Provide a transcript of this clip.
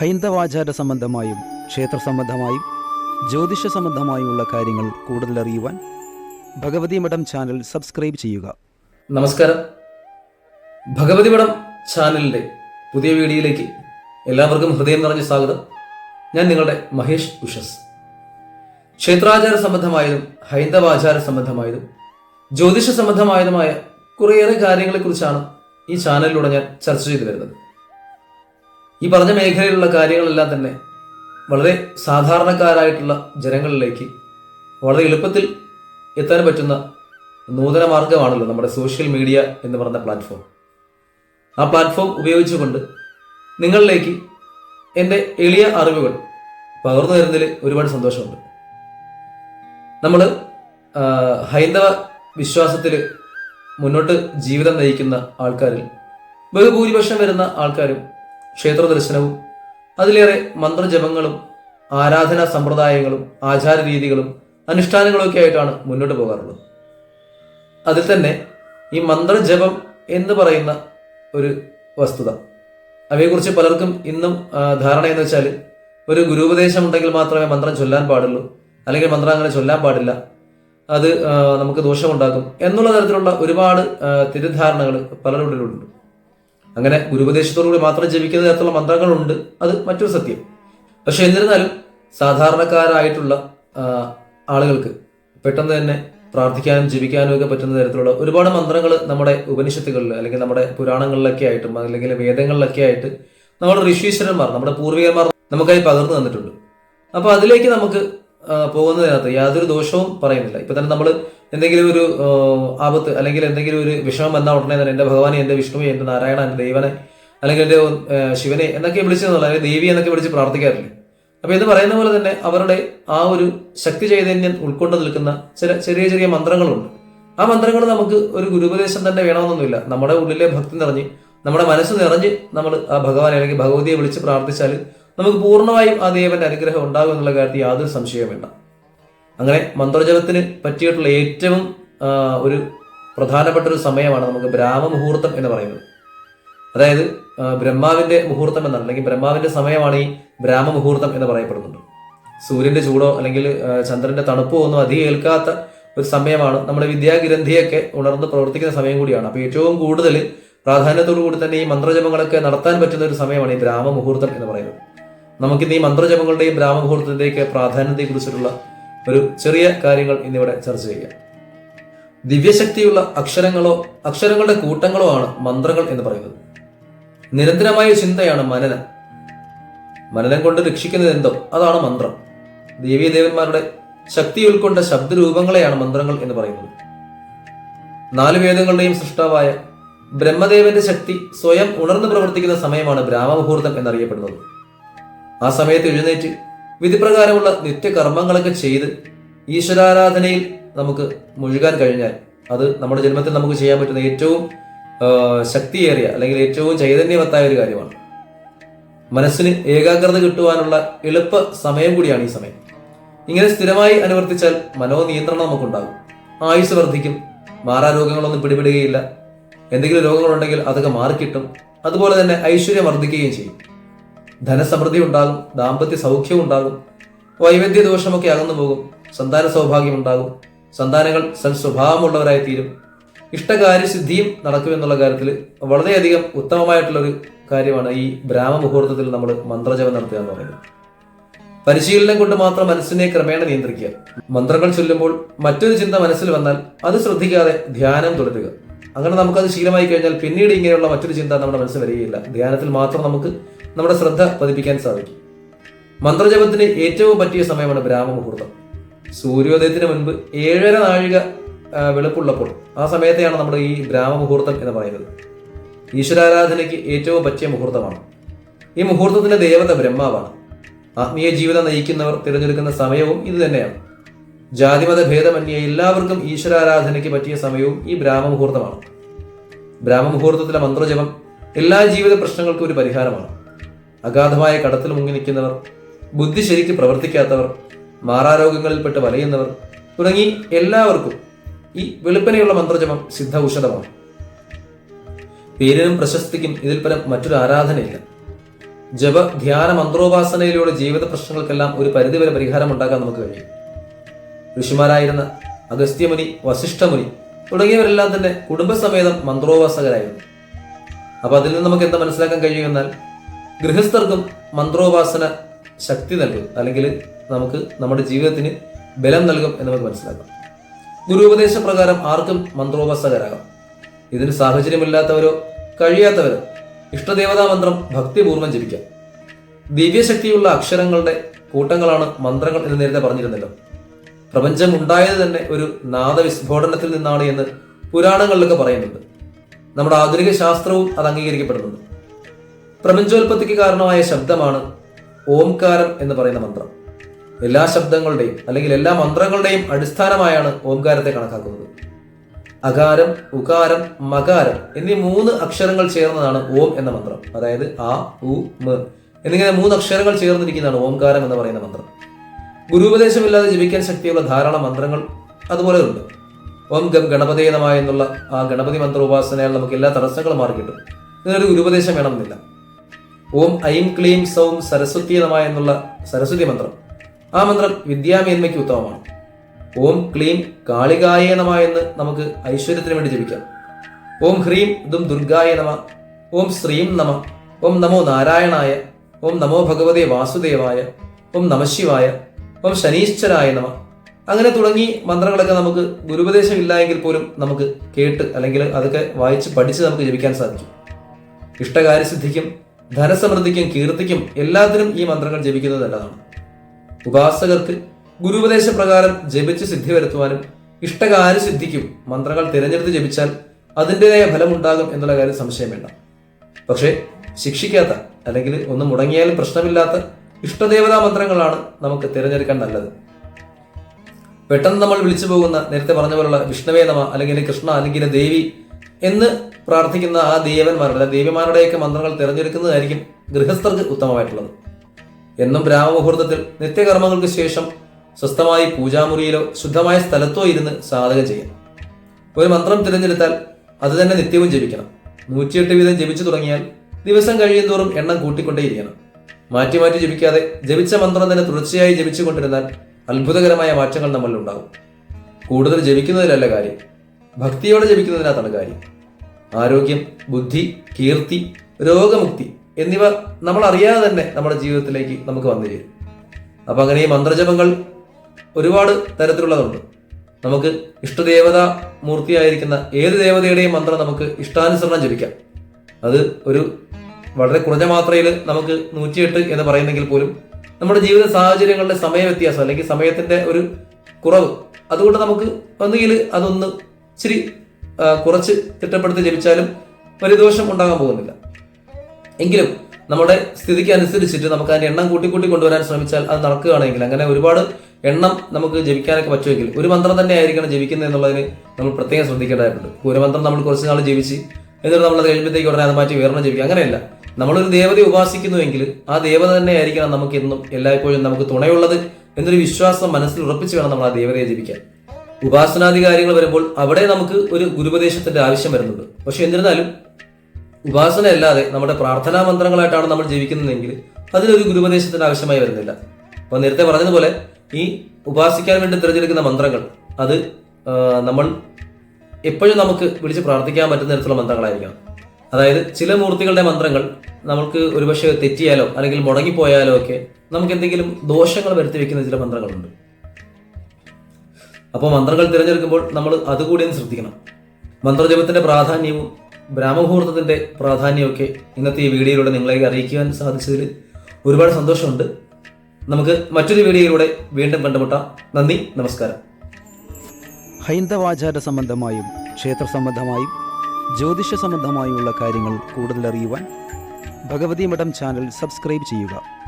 ഹൈന്ദവാചാര സംബന്ധമായും ക്ഷേത്ര സംബന്ധമായും ജ്യോതിഷ സംബന്ധമായുമുള്ള കാര്യങ്ങൾ കൂടുതൽ അറിയുവാൻ ഭഗവതി മഠം ചാനൽ സബ്സ്ക്രൈബ് ചെയ്യുക. നമസ്കാരം. ഭഗവതി മഠം ചാനലിന്റെ പുതിയ വീഡിയോയിലേക്ക് എല്ലാവർക്കും ഹൃദയം നിറഞ്ഞ സ്വാഗതം. ഞാൻ നിങ്ങളുടെ മഹേഷ് ഉഷസ്. ക്ഷേത്രാചാര സംബന്ധമായതും ഹൈന്ദവാചാര സംബന്ധമായതും ജ്യോതിഷ സംബന്ധമായതുമായ കുറേയേറെ കാര്യങ്ങളെക്കുറിച്ചാണ് ഈ ചാനലിലൂടെ ഞാൻ ചർച്ച ചെയ്തു വരുന്നത്. ഈ പറഞ്ഞ മേഖലയിലുള്ള കാര്യങ്ങളെല്ലാം തന്നെ വളരെ സാധാരണക്കാരായിട്ടുള്ള ജനങ്ങളിലേക്ക് വളരെ എളുപ്പത്തിൽ എത്താൻ പറ്റുന്ന നൂതന മാർഗമാണല്ലോ നമ്മുടെ സോഷ്യൽ മീഡിയ എന്ന് പറഞ്ഞ പ്ലാറ്റ്ഫോം. ആ പ്ലാറ്റ്ഫോം ഉപയോഗിച്ചുകൊണ്ട് നിങ്ങളിലേക്ക് എന്റെ എളിയ അറിവുകൾ പകർന്നു തരുന്നതിൽ ഒരുപാട് സന്തോഷമുണ്ട്. നമ്മൾ ഹൈന്ദവ വിശ്വാസത്തിൽ മുന്നോട്ട് ജീവിതം നയിക്കുന്ന ആൾക്കാരിൽ ബഹുഭൂരിപക്ഷം വരുന്ന ആൾക്കാരും ക്ഷേത്ര ദർശനവും അതിലേറെ മന്ത്രജപങ്ങളും ആരാധനാ സമ്പ്രദായങ്ങളും ആചാര രീതികളും അനുഷ്ഠാനങ്ങളും ഒക്കെ ആയിട്ടാണ് മുന്നോട്ട് പോകാറുള്ളത്. അതിൽ തന്നെ ഈ മന്ത്രജപം എന്ന് പറയുന്ന ഒരു വസ്തുത. അവയെക്കുറിച്ച് പലർക്കും ഇന്നും ധാരണ എന്ന് വെച്ചാൽ ഒരു ഗുരുപദേശം ഉണ്ടെങ്കിൽ മാത്രമേ മന്ത്രം ചൊല്ലാൻ പാടുള്ളൂ അല്ലെങ്കിൽ മന്ത്രം അങ്ങനെ ചൊല്ലാൻ പാടില്ല അത് നമുക്ക് ദോഷമുണ്ടാക്കും എന്നുള്ള തരത്തിലുള്ള ഒരുപാട് തിരുധാരണകൾ പലരുടെ ഉള്ളിലുണ്ട്. അങ്ങനെ ഗുരുപദേശത്തോടുകൂടി മാത്രം ജപിക്കുന്ന തരത്തിലുള്ള മന്ത്രങ്ങളുണ്ട്. അത് മറ്റൊരു സത്യം. പക്ഷെ എന്നിരുന്നാലും സാധാരണക്കാരായിട്ടുള്ള ആളുകൾക്ക് പെട്ടെന്ന് തന്നെ പ്രാർത്ഥിക്കാനും ജപിക്കാനും ഒക്കെ പറ്റുന്ന തരത്തിലുള്ള ഒരുപാട് മന്ത്രങ്ങൾ നമ്മുടെ ഉപനിഷത്തുകളിൽ അല്ലെങ്കിൽ നമ്മുടെ പുരാണങ്ങളിലൊക്കെ ആയിട്ടും അല്ലെങ്കിൽ വേദങ്ങളിലൊക്കെ ആയിട്ട് നമ്മുടെ ഋഷീശ്വരന്മാർ നമ്മുടെ പൂർവികന്മാർ നമുക്കായി പകർന്നു തന്നിട്ടുണ്ട്. അപ്പൊ അതിലേക്ക് നമുക്ക് പോകുന്നതിനകത്ത് യാതൊരു ദോഷവും പറയുന്നില്ല. ഇപ്പൊ തന്നെ നമ്മൾ എന്തെങ്കിലും ഒരു ആപത്ത് അല്ലെങ്കിൽ എന്തെങ്കിലും ഒരു വിഷമം വന്ന ഉടനെ തന്നെ എന്റെ ഭഗവാനെ എന്റെ വിഷ്ണുവെ എന്റെ നാരായണ എന്റെ ദൈവനെ അല്ലെങ്കിൽ എന്റെ ശിവനെ എന്നൊക്കെ വിളിച്ചു അല്ലെങ്കിൽ ദേവി എന്നൊക്കെ വിളിച്ച് പ്രാർത്ഥിക്കാറില്ലേ? അപ്പൊ ഇത് പറയുന്ന പോലെ തന്നെ അവരുടെ ആ ഒരു ശക്തി ചൈതന്യം ഉൾക്കൊണ്ട് നിൽക്കുന്ന ചില ചെറിയ ചെറിയ മന്ത്രങ്ങളുണ്ട്. ആ മന്ത്രങ്ങൾ നമുക്ക് ഒരു ഗുരുപദേശം തന്നെ വേണമെന്നൊന്നുമില്ല. നമ്മുടെ ഉള്ളിലെ ഭക്തി നിറഞ്ഞ് നമ്മുടെ മനസ്സ് നിറഞ്ഞ് നമ്മൾ ആ ഭഗവാനെ അല്ലെങ്കിൽ ഭഗവതിയെ വിളിച്ച് പ്രാർത്ഥിച്ചാൽ നമുക്ക് പൂർണമായും ആ ദേവന്റെ അനുഗ്രഹം ഉണ്ടാകും എന്നുള്ള കാര്യത്തിൽ യാതൊരു സംശയവും വേണ്ട അങ്ങനെ മന്ത്രജപത്തിന് പറ്റിയിട്ടുള്ള ഏറ്റവും ഒരു പ്രധാനപ്പെട്ട ഒരു സമയമാണ് നമുക്ക് ബ്രാഹ്മ മുഹൂർത്തം എന്ന് പറയുന്നത്. അതായത് ബ്രഹ്മാവിന്റെ മുഹൂർത്തം എന്നാണ്. അല്ലെങ്കിൽ ബ്രഹ്മാവിന്റെ സമയമാണ് ഈ ബ്രാഹ്മ മുഹൂർത്തം എന്ന് പറയപ്പെടുന്നുണ്ട് സൂര്യന്റെ ചൂടോ അല്ലെങ്കിൽ ചന്ദ്രന്റെ തണുപ്പോ ഒന്നും അധികം ഏൽക്കാത്ത ഒരു സമയമാണ്. നമ്മുടെ വിദ്യാഗ്രന്ഥിയൊക്കെ ഉണർന്ന് പ്രവർത്തിക്കുന്ന സമയം കൂടിയാണ്. അപ്പൊ ഏറ്റവും കൂടുതൽ പ്രാധാന്യത്തോടു കൂടി തന്നെ ഈ മന്ത്രജപങ്ങളൊക്കെ നടത്താൻ പറ്റുന്ന ഒരു സമയമാണ് ഈ ബ്രാഹ്മ മുഹൂർത്തം എന്ന് പറയുന്നത്. നമുക്കിന്ന് ഈ മന്ത്രജപങ്ങളുടെയും ബ്രാഹ്മ മുഹൂർത്തത്തിന്റെയൊക്കെ പ്രാധാന്യത്തെ കുറിച്ചിട്ടുള്ള ഒരു ചെറിയ കാര്യങ്ങൾ ഇന്നിവിടെ ചർച്ച ചെയ്യാം. ദിവ്യശക്തിയുള്ള അക്ഷരങ്ങളോ അക്ഷരങ്ങളുടെ കൂട്ടങ്ങളോ ആണ് മന്ത്രങ്ങൾ എന്ന് പറയുന്നത്. നിരന്തരമായ ചിന്തയാണ് മനനം. മനനം കൊണ്ട് രക്ഷിക്കുന്നത് എന്തോ? അതാണ് മന്ത്രം. ദേവീദേവന്മാരുടെ ശക്തി ഉൾക്കൊണ്ട ശബ്ദരൂപങ്ങളെയാണ് മന്ത്രങ്ങൾ എന്ന് പറയുന്നത്. നാല് വേദങ്ങളുടെയും സൃഷ്ടാവായ ബ്രഹ്മദേവന്റെ ശക്തി സ്വയം ഉണർന്നു പ്രവർത്തിക്കുന്ന സമയമാണ് ബ്രാഹ്മമുഹൂർത്തം എന്നറിയപ്പെടുന്നത്. ആ സമയത്ത് എഴുന്നേറ്റ് വിധിപ്രകാരമുള്ള നിത്യകർമ്മങ്ങളൊക്കെ ചെയ്ത് ഈശ്വരാരാധനയിൽ നമുക്ക് മുഴുകാൻ കഴിഞ്ഞാൽ അത് നമ്മുടെ ജന്മത്തിൽ നമുക്ക് ചെയ്യാൻ പറ്റുന്ന ഏറ്റവും ശക്തിയേറിയ അല്ലെങ്കിൽ ഏറ്റവും ചൈതന്യവത്തായ ഒരു കാര്യമാണ്. മനസ്സിന് ഏകാഗ്രത കിട്ടുവാനുള്ള എളുപ്പ സമയം കൂടിയാണ് ഈ സമയം. ഇങ്ങനെ സ്ഥിരമായി അനുവർത്തിച്ചാൽ മനോനിയന്ത്രണം നമുക്കുണ്ടാകും. ആയുസ് വർദ്ധിക്കും മാറാരോഗങ്ങളൊന്നും പിടിപെടുകയില്ല. എന്തെങ്കിലും രോഗങ്ങളുണ്ടെങ്കിൽ അതൊക്കെ മാറിക്കിട്ടും. അതുപോലെ തന്നെ ഐശ്വര്യം വർദ്ധിക്കുകയും ചെയ്യും. ധനസമൃദ്ധി ഉണ്ടാകും ദാമ്പത്യ സൗഖ്യം ഉണ്ടാകും വൈവിധ്യ ദോഷമൊക്കെ അകന്നു പോകും സന്താന സൗഭാഗ്യം ഉണ്ടാകും സന്താനങ്ങൾ സൽസ്വഭാവമുള്ളവരായി തീരും. ഇഷ്ടകാര്യസിദ്ധിയും നടക്കുമെന്നുള്ള കാര്യത്തിൽ വളരെയധികം ഉത്തമമായിട്ടുള്ളൊരു കാര്യമാണ് ഈ ബ്രാഹ്മ മുഹൂർത്തത്തിൽ നമ്മൾ മന്ത്രജപം നടത്തുക എന്ന് പറയുന്നത്. പരിശീലനം കൊണ്ട് മാത്രം മനസ്സിനെ ക്രമേണ നിയന്ത്രിക്കുക. മന്ത്രങ്ങൾ ചൊല്ലുമ്പോൾ മറ്റൊരു ചിന്ത മനസ്സിൽ വന്നാൽ അത് ശ്രദ്ധിക്കാതെ ധ്യാനം തുടരുക. അങ്ങനെ നമുക്കത് ശീലമായി കഴിഞ്ഞാൽ പിന്നീട് ഇങ്ങനെയുള്ള മറ്റൊരു ചിന്ത നമ്മുടെ മനസ്സിൽ വരികയില്ല. ധ്യാനത്തിൽ മാത്രം നമുക്ക് നമ്മുടെ ശ്രദ്ധ പതിപ്പിക്കാൻ സാധിക്കും. മന്ത്രജപത്തിന് ഏറ്റവും പറ്റിയ സമയമാണ് ബ്രാഹ്മുഹൂർത്തം സൂര്യോദയത്തിന് മുൻപ് ഏഴര നാഴിക വെളുപ്പുള്ളപ്പോൾ ആ സമയത്തെയാണ് നമ്മുടെ ഈ ബ്രാഹ്മുഹൂർത്തം എന്ന് പറയുന്നത്. ഈശ്വരാരാധനയ്ക്ക് ഏറ്റവും പറ്റിയ മുഹൂർത്തമാണ്. ഈ മുഹൂർത്തത്തിന്റെ ദേവത ബ്രഹ്മാവാണ്. ആത്മീയ ജീവിതം നയിക്കുന്നവർ തിരഞ്ഞെടുക്കുന്ന സമയവും ഇത് തന്നെയാണ്. ജാതിമത ഭേദമന്യേ എല്ലാവർക്കും ഈശ്വരാരാധനയ്ക്ക് പറ്റിയ സമയവും ഈ ബ്രാഹ്മുഹൂർത്തമാണ് ബ്രാഹ്മുഹൂർത്തത്തിലെ മന്ത്രജപം എല്ലാ ജീവിത പ്രശ്നങ്ങൾക്കും ഒരു പരിഹാരമാണ്. അഗാധമായ കടത്തിൽ മുങ്ങി നിൽക്കുന്നവർ ബുദ്ധി ശരിക്ക് പ്രവർത്തിക്കാത്തവർ മാറാരോഗങ്ങളിൽപ്പെട്ട് വലയുന്നവർ തുടങ്ങി എല്ലാവർക്കും ഈ വെളുപ്പനെയുള്ള മന്ത്രജപം സിദ്ധ ഔഷധമാണ് പേരിനും പ്രശസ്തിക്കും ഇതിൽ പല മറ്റൊരു ആരാധനയില്ല. ജപ ധ്യാന മന്ത്രോപാസനയിലൂടെ ജീവിത പ്രശ്നങ്ങൾക്കെല്ലാം ഒരു പരിധിവരെ പരിഹാരം ഉണ്ടാക്കാൻ നമുക്ക് കഴിയും. ഋഷിമാരായിരുന്ന അഗസ്ത്യമുനി വസിഷ്ഠമുനി തുടങ്ങിയവരെല്ലാം തന്നെ കുടുംബസമേതം മന്ത്രോപാസകരായിരുന്നു. അപ്പൊ അതിൽ നിന്ന് നമുക്ക് എന്താ മനസ്സിലാക്കാൻ കഴിയുമെന്നാൽ ഗൃഹസ്ഥർക്കും മന്ത്രോപാസന ശക്തി നൽകും. അല്ലെങ്കിൽ നമുക്ക് നമ്മുടെ ജീവിതത്തിന് ബലം നൽകും എന്ന് നമുക്ക് മനസ്സിലാക്കാം. ഗുരുപദേശ പ്രകാരം ആർക്കും മന്ത്രോപാസകരാകാം. ഇതിന് സാഹചര്യമില്ലാത്തവരോ കഴിയാത്തവരോ ഇഷ്ടദേവതാ മന്ത്രം ഭക്തിപൂർവം ജപിക്കാം. ദിവ്യശക്തിയുള്ള അക്ഷരങ്ങളുടെ കൂട്ടങ്ങളാണ് മന്ത്രങ്ങൾ എന്ന് നേരത്തെ പറഞ്ഞിരുന്നല്ലോ. പ്രപഞ്ചം ഉണ്ടായത് തന്നെ ഒരു നാദവിസ്ഫോടനത്തിൽ നിന്നാണ് എന്ന് പുരാണങ്ങളിലൊക്കെ പറയുന്നുണ്ട്. നമ്മുടെ ആധുനിക ശാസ്ത്രവും അത് അംഗീകരിക്കപ്പെടുന്നുണ്ട്. പ്രപഞ്ചോൽപത്തിക്ക് കാരണമായ ശബ്ദമാണ് ഓംകാരം എന്ന് പറയുന്ന മന്ത്രം. എല്ലാ ശബ്ദങ്ങളുടെയും അല്ലെങ്കിൽ എല്ലാ മന്ത്രങ്ങളുടെയും അടിസ്ഥാനമായാണ് ഓംകാരത്തെ കണക്കാക്കുന്നത്. അകാരം ഉകാരം മകാരം എന്നീ മൂന്ന് അക്ഷരങ്ങൾ ചേർന്നതാണ് ഓം എന്ന മന്ത്രം. അതായത് ആ ഉ മ എന്നിങ്ങനെ മൂന്ന് അക്ഷരങ്ങൾ ചേർന്നിരിക്കുന്നതാണ് ഓംകാരം എന്ന് പറയുന്ന മന്ത്രം. ഗുരുപദേശമില്ലാതെ ജപിക്കാൻ ശക്തിയുള്ള ധാരാളം മന്ത്രങ്ങൾ അതുപോലെ ഉണ്ട്. ഓം ഗം ഗണപതേ നമ എന്നുള്ള ആ ഗണപതി മന്ത്ര ഉപാസനയാൽ നമുക്ക് എല്ലാ തടസ്സങ്ങളും മാറിക്കിട്ടും. ഇതിനൊരു ഗുരുപദേശം വേണമെന്നില്ല. ഓം ഐം ക്ലീം സൗം സരസ്വതി നമ എന്നുള്ള സരസ്വതി മന്ത്രം. ആ മന്ത്രം വിദ്യാമേന്മയ്ക്ക് ഉത്തമമാണ്. ഓം ക്ലീം കാളികായേ നമ എന്ന് നമുക്ക് ഐശ്വര്യത്തിന് വേണ്ടി ജപിക്കാം. ഓം ഹ്രീം ദും ദുർഗായ നമ. ഓം ശ്രീം നമ. ഓം നമോ നാരായണായ. ഓം നമോ ഭഗവതേ വാസുദേവായ. ഓം നമശിവായ ഓം ശനീശ്വരായ നമ. അങ്ങനെ തുടങ്ങി മന്ത്രങ്ങളൊക്കെ നമുക്ക് ഗുരുപദേശം ഇല്ല എങ്കിൽ പോലും നമുക്ക് കേട്ട് അല്ലെങ്കിൽ അതൊക്കെ വായിച്ച് പഠിച്ച് നമുക്ക് ജപിക്കാൻ സാധിക്കും. ഇഷ്ടകാര്യസിദ്ധിക്കും ധനസമൃദ്ധിക്കും കീർത്തിക്കും എല്ലാത്തിനും ഈ മന്ത്രങ്ങൾ ജപിക്കുന്നത് നല്ലതാണ്. ഉപാസകർക്ക് ഗുരുപദേശ പ്രകാരം ജപിച്ച് സിദ്ധി വരുത്തുവാനും ഇഷ്ടകാര്യസിദ്ധിക്കും മന്ത്രങ്ങൾ തിരഞ്ഞെടുത്ത് ജപിച്ചാൽ അതിന്റെതായ ഫലമുണ്ടാകും എന്നുള്ള കാര്യം സംശയം വേണ്ട. പക്ഷേ ശിക്ഷിക്കാത്ത അല്ലെങ്കിൽ ഒന്ന് മുടങ്ങിയാലും പ്രശ്നമില്ലാത്ത ഇഷ്ടദേവതാ മന്ത്രങ്ങളാണ് നമുക്ക് തിരഞ്ഞെടുക്കാൻ നല്ലത്. പെട്ടെന്ന് നമ്മൾ വിളിച്ചു പോകുന്ന നേരത്തെ പറഞ്ഞ പോലുള്ള വിഷ്ണുവേ നമ അല്ലെങ്കിൽ കൃഷ്ണ അല്ലെങ്കിൽ ദേവി എന്ന് പ്രാർത്ഥിക്കുന്ന ആ ദേവന്മാരുടെ ദേവിമാരുടെയൊക്കെ മന്ത്രങ്ങൾ തിരഞ്ഞെടുക്കുന്നതായിരിക്കും ഗൃഹസ്ഥർക്ക് ഉത്തമമായിട്ടുള്ളത്. എന്നും ബ്രാഹ്മുഹൂർത്തത്തിൽ നിത്യകർമ്മങ്ങൾക്ക് ശേഷം സ്വസ്ഥമായി പൂജാമുറിയിലോ ശുദ്ധമായ സ്ഥലത്തോ ഇരുന്ന് സാധകം ചെയ്യണം. ഒരു മന്ത്രം തിരഞ്ഞെടുത്താൽ അത് തന്നെ നിത്യവും ജപിക്കണം. നൂറ്റിയെട്ട് വീതം ജപിച്ചു തുടങ്ങിയാൽ ദിവസം കഴിയുന്തോറും എണ്ണം കൂട്ടിക്കൊണ്ടേയിരിക്കണം. മാറ്റി മാറ്റി ജപിക്കാതെ ജപിച്ച മന്ത്രം തന്നെ തുടർച്ചയായി ജപിച്ചു കൊണ്ടിരുന്നാൽ അത്ഭുതകരമായ മാറ്റങ്ങൾ നമ്മളിൽ ഉണ്ടാകും. കൂടുതൽ ജപിക്കുന്നതിലല്ല കാര്യം. ഭക്തിയോടെ ജപിക്കുന്നതിനകത്താണ് കാര്യം. ആരോഗ്യം ബുദ്ധി കീർത്തി രോഗമുക്തി എന്നിവ നമ്മൾ അറിയാതെ തന്നെ നമ്മുടെ ജീവിതത്തിലേക്ക് നമുക്ക് വന്നു ചേരും അപ്പൊ അങ്ങനെ ഈ മന്ത്രജപങ്ങൾ ഒരുപാട് തരത്തിലുള്ളതുണ്ട്. നമുക്ക് ഇഷ്ടദേവത മൂർത്തിയായിരിക്കുന്ന ഏത് ദേവതയുടെയും മന്ത്രം നമുക്ക് ഇഷ്ടാനുസരണം ജപിക്കാം. അത് ഒരു വളരെ കുറഞ്ഞ മാത്രയിൽ നമുക്ക് നൂറ്റിയെട്ട് എന്ന് പറയുന്നെങ്കിൽ പോലും നമ്മുടെ ജീവിത സാഹചര്യങ്ങളുടെ സമയ വ്യത്യാസം അല്ലെങ്കിൽ സമയത്തിന്റെ ഒരു കുറവ് അതുകൊണ്ട് നമുക്ക് ഒന്നുകിൽ അതൊന്ന് ഇച്ചിരി കുറച്ച് തിട്ടപ്പെടുത്തി ജപിച്ചാലും ഒരു ദോഷം ഉണ്ടാകാൻ പോകുന്നില്ല. എങ്കിലും നമ്മുടെ സ്ഥിതിക്ക് അനുസരിച്ചിട്ട് നമുക്ക് അതിന്റെ എണ്ണം കൂട്ടി കൂട്ടി കൊണ്ടുവരാൻ ശ്രമിച്ചാൽ അത് നടക്കുകയാണെങ്കിൽ അങ്ങനെ ഒരുപാട് എണ്ണം നമുക്ക് ജപിക്കാനൊക്കെ പറ്റുമെങ്കിൽ ഒരു മന്ത്രം തന്നെ ആയിരിക്കണം ജപിക്കുന്നത് എന്നുള്ളതിന് നമ്മൾ പ്രത്യേകം ശ്രദ്ധിക്കേണ്ടതായിട്ടുണ്ട്. ഒരു മന്ത്രം നമ്മൾ കുറച്ച് നാൾ ജപിച്ച് എന്നിട്ട് നമ്മൾ അത് കഴിയുമ്പോഴത്തേക്ക് ഉടനെ അത് മാറ്റി വേറെ ജപിക്കുക. അങ്ങനെയല്ല. നമ്മളൊരു ദേവതയെ ഉപാസിക്കുന്നുവെങ്കിൽ ആ ദേവത തന്നെ ആയിരിക്കണം നമുക്ക് എന്നും എല്ലായ്പ്പോഴും നമുക്ക് തുണയുള്ളത് എന്നൊരു വിശ്വാസം മനസ്സിൽ ഉറപ്പിച്ച് വേണം നമ്മൾ ആ ദേവതയെ ജപിക്കാൻ. ഉപാസനാദി കാര്യങ്ങൾ വരുമ്പോൾ അവിടെ നമുക്ക് ഒരു ഗുരുപദേശത്തിന്റെ ആവശ്യം വരുന്നുണ്ട് പക്ഷെ എന്നിരുന്നാലും ഉപാസന അല്ലാതെ നമ്മുടെ പ്രാർത്ഥനാ മന്ത്രങ്ങളായിട്ടാണ് നമ്മൾ ജീവിക്കുന്നതെങ്കിൽ അതിനൊരു ഗുരുപദേശത്തിന്റെ ആവശ്യമായി വരുന്നില്ല. അപ്പൊ നേരത്തെ പറഞ്ഞതുപോലെ ഈ ഉപാസിക്കാൻ വേണ്ടി തിരഞ്ഞെടുക്കുന്ന മന്ത്രങ്ങൾ അത് നമ്മൾ എപ്പോഴും നമുക്ക് വിളിച്ച് പ്രാർത്ഥിക്കാൻ പറ്റുന്ന തരത്തിലുള്ള മന്ത്രങ്ങളായിരിക്കണം. അതായത് ചില മൂർത്തികളുടെ മന്ത്രങ്ങൾ നമുക്ക് ഒരുപക്ഷെ തെറ്റിയാലോ അല്ലെങ്കിൽ മുടങ്ങിപ്പോയാലോ ഒക്കെ നമുക്ക് എന്തെങ്കിലും ദോഷങ്ങൾ വരുത്തി വെക്കുന്ന ചില മന്ത്രങ്ങളുണ്ട്. അപ്പോൾ മന്ത്രങ്ങൾ തിരഞ്ഞെടുക്കുമ്പോൾ നമ്മൾ അതുകൂടി ഒന്ന് ശ്രദ്ധിക്കണം. മന്ത്രജപത്തിന്റെ പ്രാധാന്യവും ബ്രാഹ്മമുഹൂർത്തത്തിന്റെ പ്രാധാന്യമൊക്കെ ഇന്നത്തെ ഈ വീഡിയോയിലൂടെ നിങ്ങളെ അറിയിക്കുവാൻ സാധിച്ചതിൽ ഒരുപാട് സന്തോഷമുണ്ട്. നമുക്ക് മറ്റൊരു വീഡിയോയിലൂടെ വീണ്ടും കണ്ടുമുട്ടാം. നന്ദി നമസ്കാരം. ഹൈന്ദവാചാര സംബന്ധമായും ക്ഷേത്ര സംബന്ധമായും ജ്യോതിഷ സംബന്ധമായുമുള്ള കാര്യങ്ങൾ കൂടുതൽ അറിയുവാൻ ഭഗവതി മഠം ചാനൽ സബ്സ്ക്രൈബ് ചെയ്യുക.